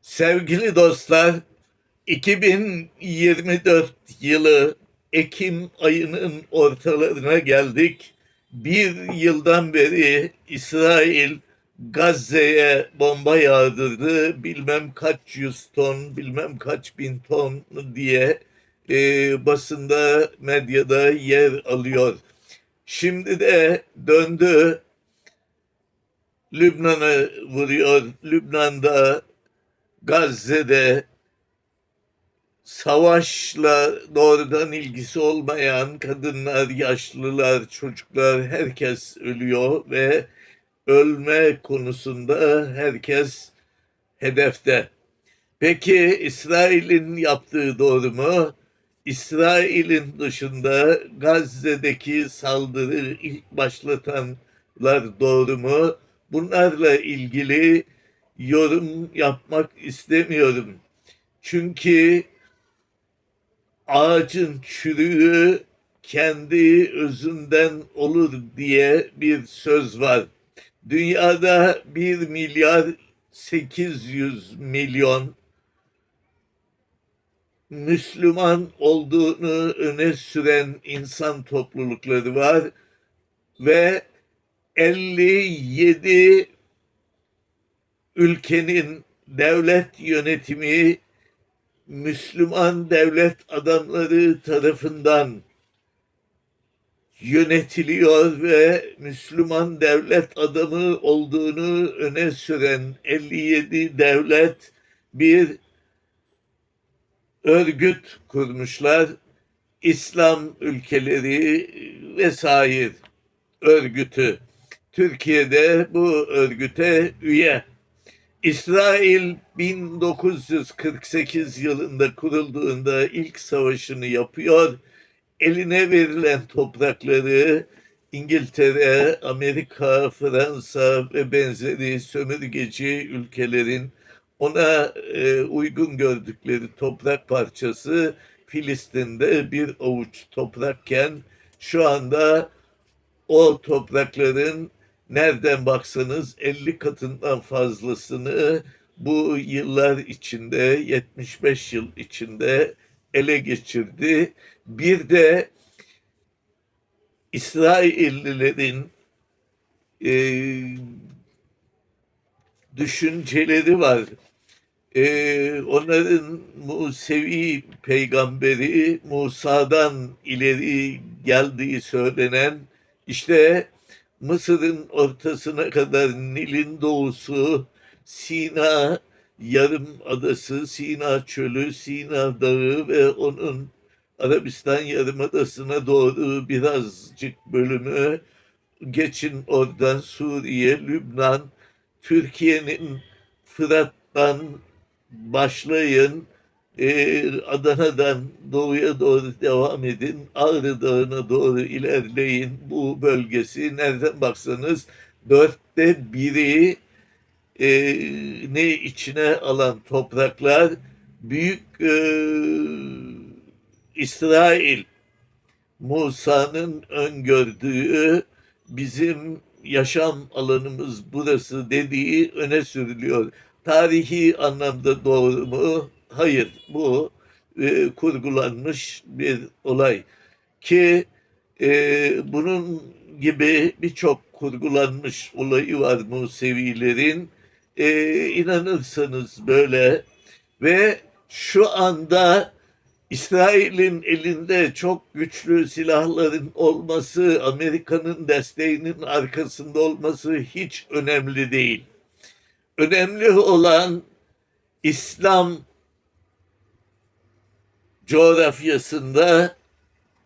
Sevgili dostlar, 2024 yılı Ekim ayının ortalarına geldik. Bir yıldan beri İsrail Gazze'ye bomba yağdırdı. Bilmem kaç yüz ton, bilmem kaç bin ton diye e, basında, medyada yer alıyor. Şimdi de döndü Lübnan'ı vuruyor. Lübnan'da Gazze'de savaşla doğrudan ilgisi olmayan kadınlar, yaşlılar, çocuklar herkes ölüyor ve ölme konusunda herkes hedefte. Peki İsrail'in yaptığı doğru mu? İsrail'in dışında Gazze'deki saldırı ilk başlatanlar doğru mu? Bunlarla ilgili yorum yapmak istemiyorum. Çünkü ağacın çürüğü kendi özünden olur diye bir söz var. Dünyada 1 milyar 800 milyon Müslüman olduğunu öne süren insan toplulukları var ve 57 ülkenin devlet yönetimi Müslüman devlet adamları tarafından yönetiliyor ve Müslüman devlet adamı olduğunu öne süren 57 devlet bir örgüt kurmuşlar. İslam ülkeleri vesaire örgütü. Türkiye'de bu örgüte üye. İsrail 1948 yılında kurulduğunda ilk savaşını yapıyor. Eline verilen toprakları İngiltere, Amerika, Fransa ve benzeri sömürgeci ülkelerin ona e, uygun gördükleri toprak parçası Filistin'de bir avuç toprakken şu anda o toprakların nereden baksanız 50 katından fazlasını bu yıllar içinde 75 yıl içinde ele geçirdi. Bir de İsraillilerin e, düşünceleri var. E, onların Musevi peygamberi Musa'dan ileri geldiği söylenen işte Mısır'ın ortasına kadar Nil'in doğusu, Sina yarım adası, Sina çölü, Sina dağı ve onun Arabistan yarımadasına doğru birazcık bölümü geçin oradan Suriye, Lübnan, Türkiye'nin Fırat'tan başlayın, Adana'dan doğuya doğru devam edin. Ağrı Dağı'na doğru ilerleyin. Bu bölgesi nereden baksanız dörtte biri e, ne içine alan topraklar büyük e, İsrail Musa'nın öngördüğü bizim yaşam alanımız burası dediği öne sürülüyor. Tarihi anlamda doğru mu? Hayır. Bu e, kurgulanmış bir olay. Ki e, bunun gibi birçok kurgulanmış olayı var Musevilerin. E, inanırsanız böyle ve şu anda İsrail'in elinde çok güçlü silahların olması, Amerika'nın desteğinin arkasında olması hiç önemli değil. Önemli olan İslam coğrafyasında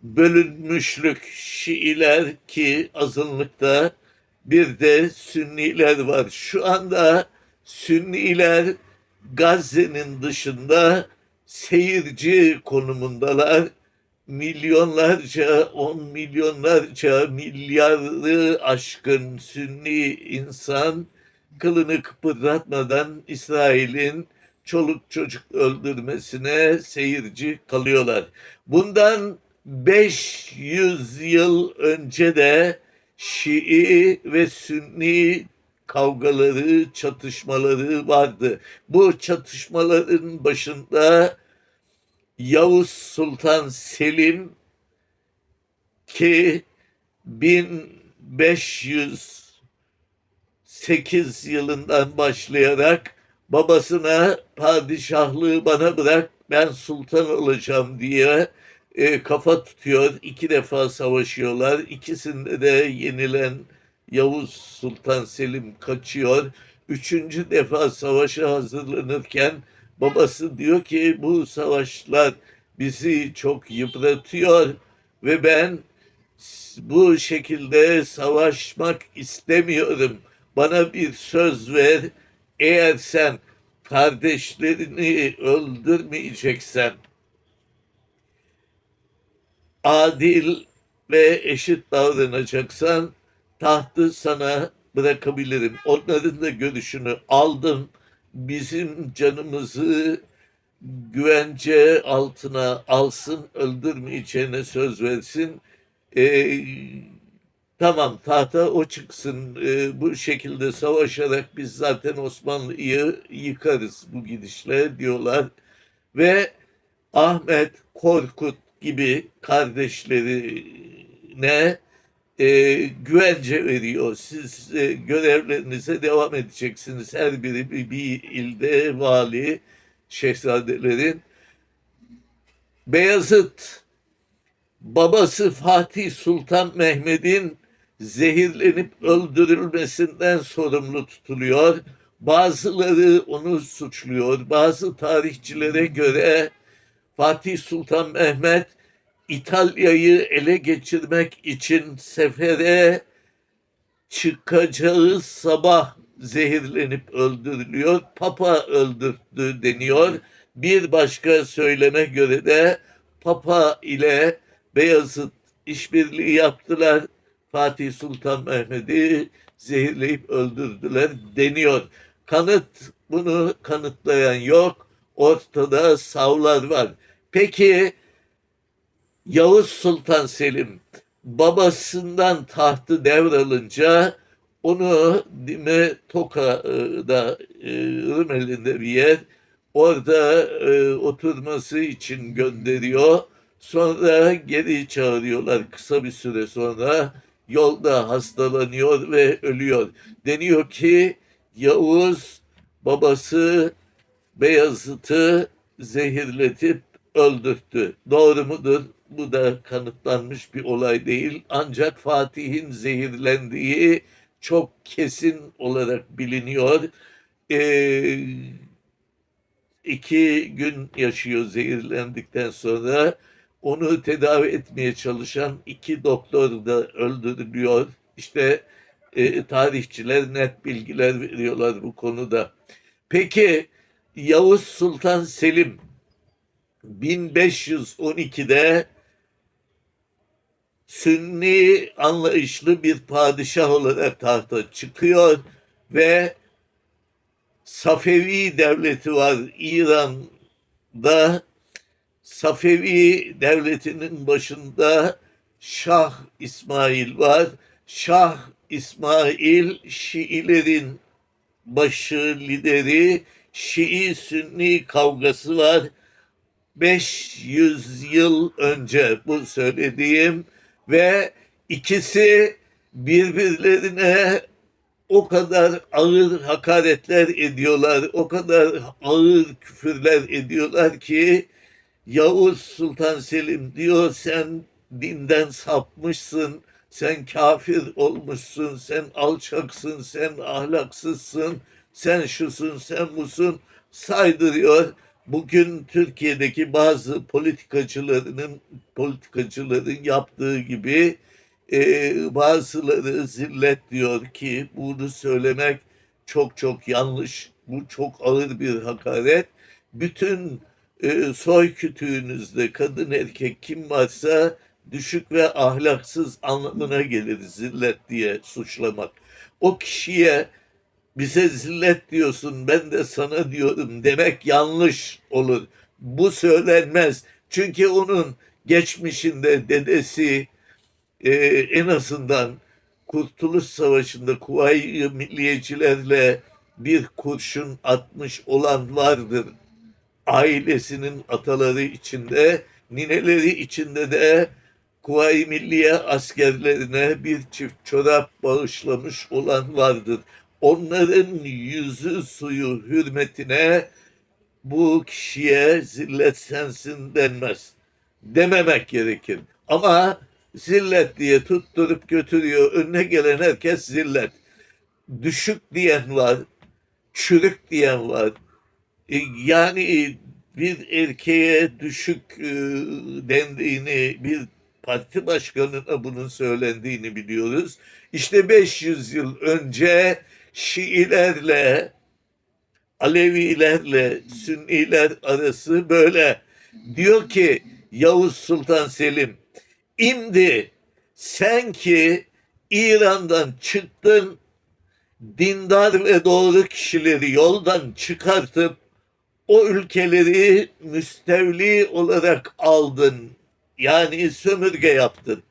bölünmüşlük Şiiler ki azınlıkta bir de Sünniler var. Şu anda Sünniler Gazze'nin dışında seyirci konumundalar. Milyonlarca, on milyonlarca, milyarı aşkın Sünni insan kılını kıpırdatmadan İsrail'in çoluk çocuk öldürmesine seyirci kalıyorlar. Bundan 500 yıl önce de Şii ve Sünni kavgaları, çatışmaları vardı. Bu çatışmaların başında Yavuz Sultan Selim ki 1508 yılından başlayarak babasına padişahlığı bana bırak ben sultan olacağım diye e, kafa tutuyor. İki defa savaşıyorlar. İkisinde de yenilen Yavuz Sultan Selim kaçıyor. Üçüncü defa savaşa hazırlanırken babası diyor ki bu savaşlar bizi çok yıpratıyor ve ben bu şekilde savaşmak istemiyorum. Bana bir söz ver. Eğer sen kardeşlerini öldürmeyeceksen adil ve eşit davranacaksan tahtı sana bırakabilirim. Onların da görüşünü aldım. Bizim canımızı güvence altına alsın, öldürmeyeceğine söz versin. Ee, tamam tahta o çıksın. Ee, bu şekilde savaşarak biz zaten Osmanlı'yı yıkarız bu gidişle diyorlar. Ve Ahmet Korkut gibi kardeşlerine e, güvence veriyor. Siz e, görevlerinize devam edeceksiniz. Her biri bir, bir ilde vali, şehzadelerin. Beyazıt babası Fatih Sultan Mehmet'in zehirlenip öldürülmesinden sorumlu tutuluyor. Bazıları onu suçluyor. Bazı tarihçilere göre Fatih Sultan Mehmet İtalya'yı ele geçirmek için sefere çıkacağı sabah zehirlenip öldürülüyor. Papa öldürdü deniyor. Bir başka söyleme göre de Papa ile Beyazıt işbirliği yaptılar. Fatih Sultan Mehmet'i zehirleyip öldürdüler deniyor. Kanıt bunu kanıtlayan yok. Ortada savlar var. Peki Yavuz Sultan Selim babasından tahtı devralınca onu Dime Toka'da e, Rumeli'nde bir yer orada e, oturması için gönderiyor. Sonra geri çağırıyorlar kısa bir süre sonra. Yolda hastalanıyor ve ölüyor. Deniyor ki Yavuz babası Beyazıt'ı zehirletip öldürttü. Doğru mudur? Bu da kanıtlanmış bir olay değil. Ancak Fatih'in zehirlendiği çok kesin olarak biliniyor. Ee, iki gün yaşıyor zehirlendikten sonra. Onu tedavi etmeye çalışan iki doktor da öldürülüyor. İşte e, tarihçiler net bilgiler veriyorlar bu konuda. Peki Yavuz Sultan Selim 1512'de Sünni anlayışlı bir padişah olarak tahta çıkıyor ve Safevi devleti var İran'da. Safevi devletinin başında Şah İsmail var. Şah İsmail Şiilerin başı lideri Şii Sünni kavgası var. 500 yıl önce bu söylediğim ve ikisi birbirlerine o kadar ağır hakaretler ediyorlar, o kadar ağır küfürler ediyorlar ki Yavuz Sultan Selim diyor sen dinden sapmışsın, sen kafir olmuşsun, sen alçaksın, sen ahlaksızsın, sen şusun, sen busun saydırıyor. Bugün Türkiye'deki bazı politikacılarının politikacıların yaptığı gibi e, bazıları zillet diyor ki bunu söylemek çok çok yanlış. Bu çok ağır bir hakaret. Bütün e, soy kütüğünüzde kadın erkek kim varsa düşük ve ahlaksız anlamına gelir zillet diye suçlamak. O kişiye bize zillet diyorsun ben de sana diyorum demek yanlış olur. Bu söylenmez. Çünkü onun geçmişinde dedesi e, en azından Kurtuluş Savaşı'nda Kuvayi Milliyecilerle bir kurşun atmış olan vardır. Ailesinin ataları içinde, nineleri içinde de Kuvayi Milliye askerlerine bir çift çorap bağışlamış olan vardır. Onların yüzü suyu hürmetine bu kişiye zillet sensin denmez. Dememek gerekir. Ama zillet diye tutturup götürüyor. Önüne gelen herkes zillet. Düşük diyen var. Çürük diyen var. E, Yani bir erkeğe düşük e, dendiğini, bir parti başkanına bunun söylendiğini biliyoruz. İşte 500 yıl önce Şiilerle, Alevilerle Sünniler arası böyle. Diyor ki Yavuz Sultan Selim, imdi sen ki İran'dan çıktın, dindar ve doğru kişileri yoldan çıkartıp o ülkeleri müstevli olarak aldın. Yani sömürge yaptın.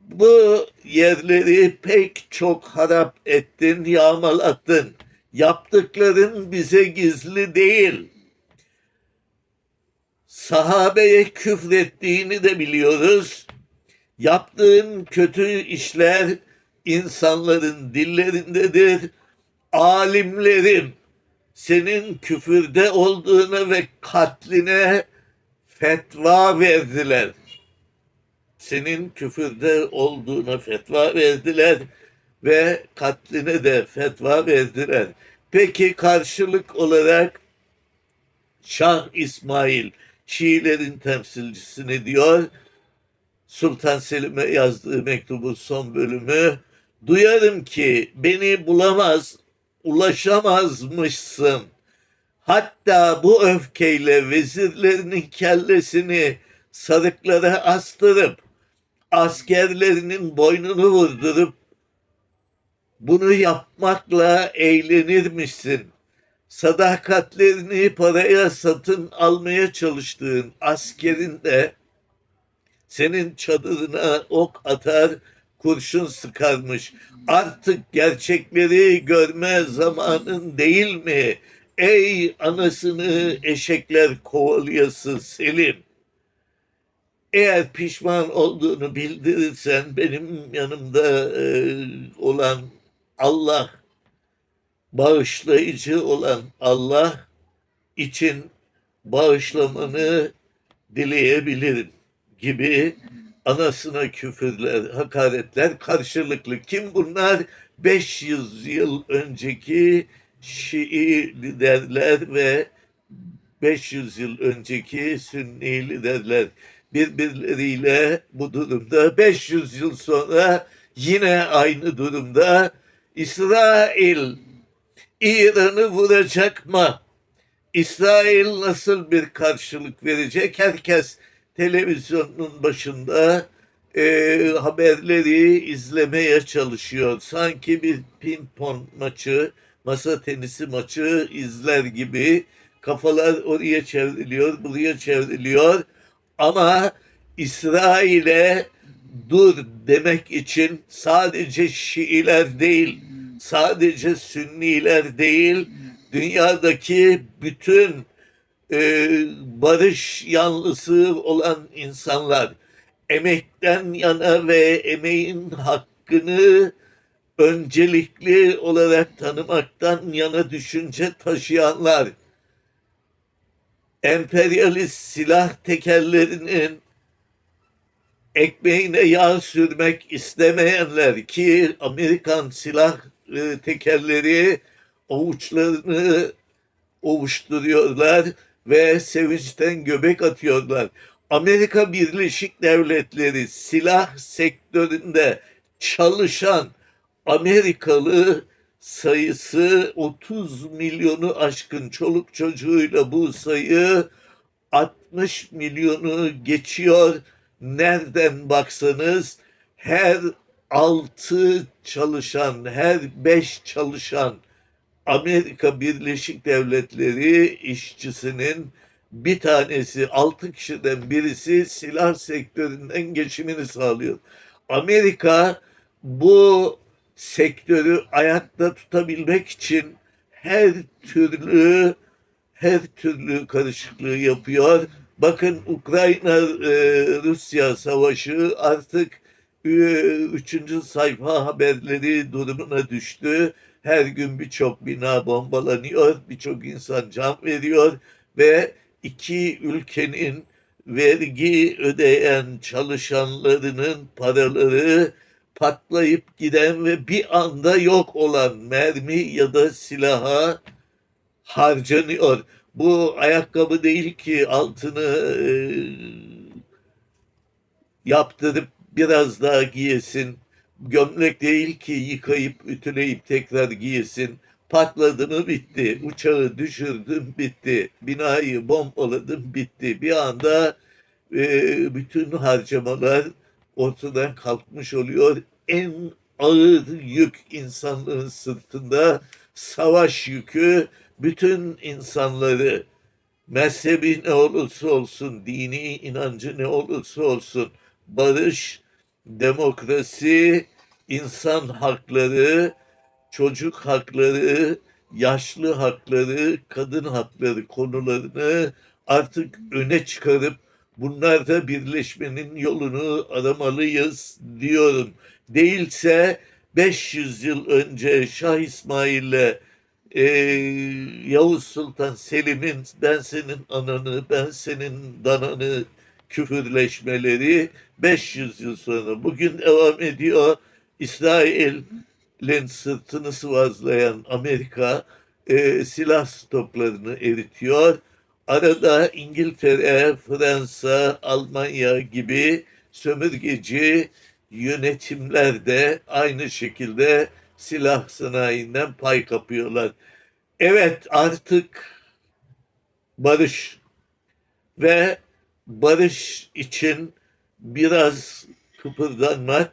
Bu yerleri pek çok harap ettin, yağmalattın. Yaptıkların bize gizli değil. Sahabeye küfrettiğini de biliyoruz. Yaptığın kötü işler insanların dillerindedir. Alimlerim senin küfürde olduğuna ve katline fetva verdiler. Senin küfürde olduğuna fetva verdiler ve katline de fetva verdiler. Peki karşılık olarak Şah İsmail Şiilerin temsilcisi ne diyor? Sultan Selim'e yazdığı mektubun son bölümü duyarım ki beni bulamaz, ulaşamazmışsın. Hatta bu öfkeyle vezirlerinin kellesini sarıklara astırıp askerlerinin boynunu vurdurup bunu yapmakla eğlenirmişsin. Sadakatlerini paraya satın almaya çalıştığın askerin de senin çadırına ok atar, kurşun sıkarmış. Artık gerçekleri görme zamanın değil mi? Ey anasını eşekler kovalayası Selim. Eğer pişman olduğunu bildirirsen benim yanımda e, olan Allah, bağışlayıcı olan Allah için bağışlamanı dileyebilirim gibi anasına küfürler, hakaretler karşılıklı. Kim bunlar? 500 yıl önceki Şii liderler ve 500 yıl önceki Sünni liderler birbirleriyle bu durumda 500 yıl sonra yine aynı durumda İsrail İran'ı vuracak mı? İsrail nasıl bir karşılık verecek? Herkes televizyonun başında e, haberleri izlemeye çalışıyor. Sanki bir ping-pong maçı, masa tenisi maçı izler gibi kafalar oraya çevriliyor, buraya çevriliyor. Ama İsrail'e dur demek için sadece Şiiler değil, sadece Sünniler değil, dünyadaki bütün e, barış yanlısı olan insanlar emekten yana ve emeğin hakkını öncelikli olarak tanımaktan yana düşünce taşıyanlar emperyalist silah tekerlerinin ekmeğine yağ sürmek istemeyenler ki Amerikan silah tekerleri avuçlarını ovuşturuyorlar ve sevinçten göbek atıyorlar. Amerika Birleşik Devletleri silah sektöründe çalışan Amerikalı sayısı 30 milyonu aşkın çoluk çocuğuyla bu sayı 60 milyonu geçiyor. Nereden baksanız her 6 çalışan, her 5 çalışan Amerika Birleşik Devletleri işçisinin bir tanesi, 6 kişiden birisi silah sektöründen geçimini sağlıyor. Amerika bu sektörü ayakta tutabilmek için her türlü her türlü karışıklığı yapıyor. Bakın Ukrayna e, Rusya savaşı artık e, üçüncü sayfa haberleri durumuna düştü. Her gün birçok bina bombalanıyor, birçok insan can veriyor ve iki ülkenin vergi ödeyen çalışanlarının paraları patlayıp giden ve bir anda yok olan mermi ya da silaha harcanıyor. Bu ayakkabı değil ki altını e, yaptırıp biraz daha giyesin. Gömlek değil ki yıkayıp ütüleyip tekrar giyesin. Patladı mı bitti. Uçağı düşürdüm bitti. Binayı bombaladım bitti. Bir anda e, bütün harcamalar ortadan kalkmış oluyor. En ağır yük insanlığın sırtında savaş yükü bütün insanları mezhebi ne olursa olsun, dini inancı ne olursa olsun barış, demokrasi, insan hakları, çocuk hakları, yaşlı hakları, kadın hakları konularını artık öne çıkarıp bunlarda birleşmenin yolunu aramalıyız diyorum. Değilse 500 yıl önce Şah İsmail'le e, Yavuz Sultan Selim'in ben senin ananı, ben senin dananı küfürleşmeleri 500 yıl sonra bugün devam ediyor. İsrail'in sırtını sıvazlayan Amerika e, silah stoklarını eritiyor. Arada İngiltere, Fransa, Almanya gibi sömürgeci yönetimler de aynı şekilde silah sanayinden pay kapıyorlar. Evet artık barış ve barış için biraz kıpırdanmak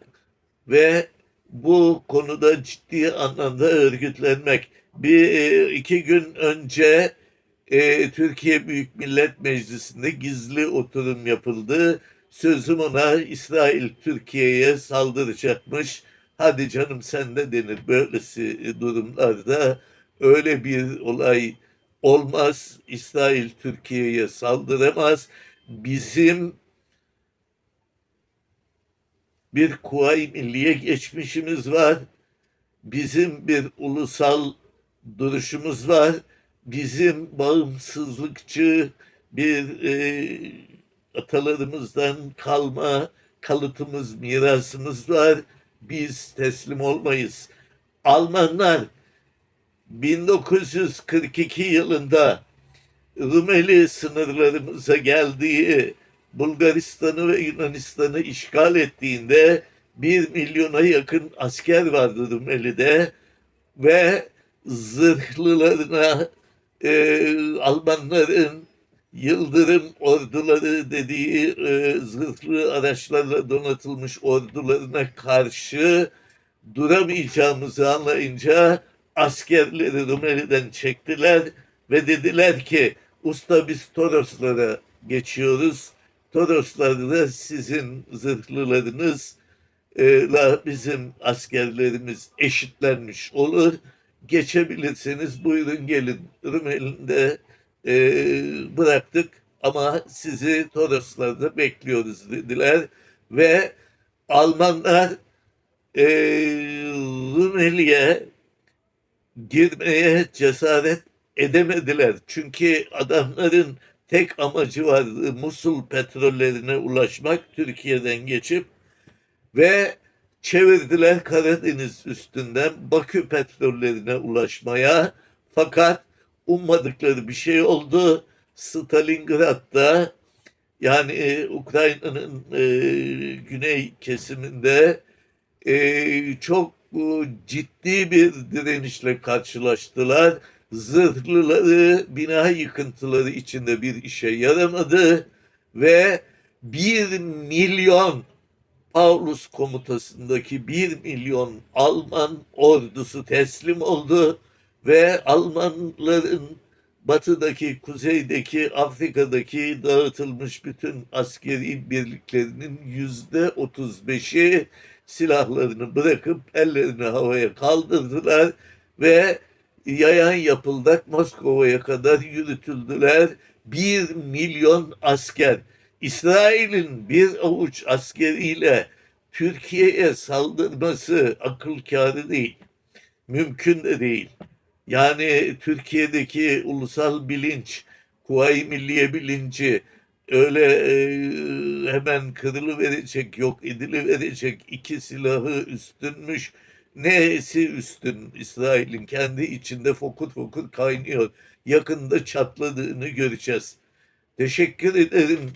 ve bu konuda ciddi anlamda örgütlenmek. Bir e, iki gün önce e, Türkiye Büyük Millet Meclisi'nde gizli oturum yapıldı. Sözüm ona İsrail Türkiye'ye saldıracakmış. Hadi canım sen de denir böylesi durumlarda öyle bir olay olmaz. İsrail Türkiye'ye saldıramaz. Bizim bir Kuvayi Milliye geçmişimiz var. Bizim bir ulusal duruşumuz var. Bizim bağımsızlıkçı bir e, atalarımızdan kalma kalıtımız, mirasımız var. Biz teslim olmayız. Almanlar 1942 yılında Rumeli sınırlarımıza geldiği Bulgaristan'ı ve Yunanistan'ı işgal ettiğinde bir milyona yakın asker vardı Rumeli'de ve zırhlılarına e, Almanların Yıldırım orduları dediği e, zırhlı araçlarla donatılmış ordularına karşı duramayacağımızı anlayınca askerleri Rumeli'den çektiler ve dediler ki usta biz Toroslara geçiyoruz. Toroslarda sizin zırhlılarınızla bizim askerlerimiz eşitlenmiş olur. Geçebilirseniz buyurun gelin. Rumeli'nde e, bıraktık ama sizi Toroslarda bekliyoruz dediler. Ve Almanlar e, Rumeli'ye girmeye cesaret edemediler. Çünkü adamların tek amacı vardı Musul petrollerine ulaşmak Türkiye'den geçip ve çevirdiler Karadeniz üstünden Bakü petrollerine ulaşmaya. Fakat ummadıkları bir şey oldu. Stalingrad'da yani e, Ukrayna'nın e, güney kesiminde e, çok e, ciddi bir direnişle karşılaştılar. Zırhlıları bina yıkıntıları içinde bir işe yaramadı ve bir milyon Paulus komutasındaki bir milyon Alman ordusu teslim oldu ve Almanların batıdaki, kuzeydeki, Afrika'daki dağıtılmış bütün askeri birliklerinin yüzde otuz beşi silahlarını bırakıp ellerini havaya kaldırdılar ve yayan yapıldak Moskova'ya kadar yürütüldüler. Bir milyon asker. İsrail'in bir avuç askeriyle Türkiye'ye saldırması akıl kârı değil. Mümkün de değil. Yani Türkiye'deki ulusal bilinç, Kuvayi Milliye bilinci öyle e, hemen kırılıverecek, yok ediliverecek iki silahı üstünmüş. Nesi üstün? İsrail'in kendi içinde fokur fokur kaynıyor. Yakında çatladığını göreceğiz. Teşekkür ederim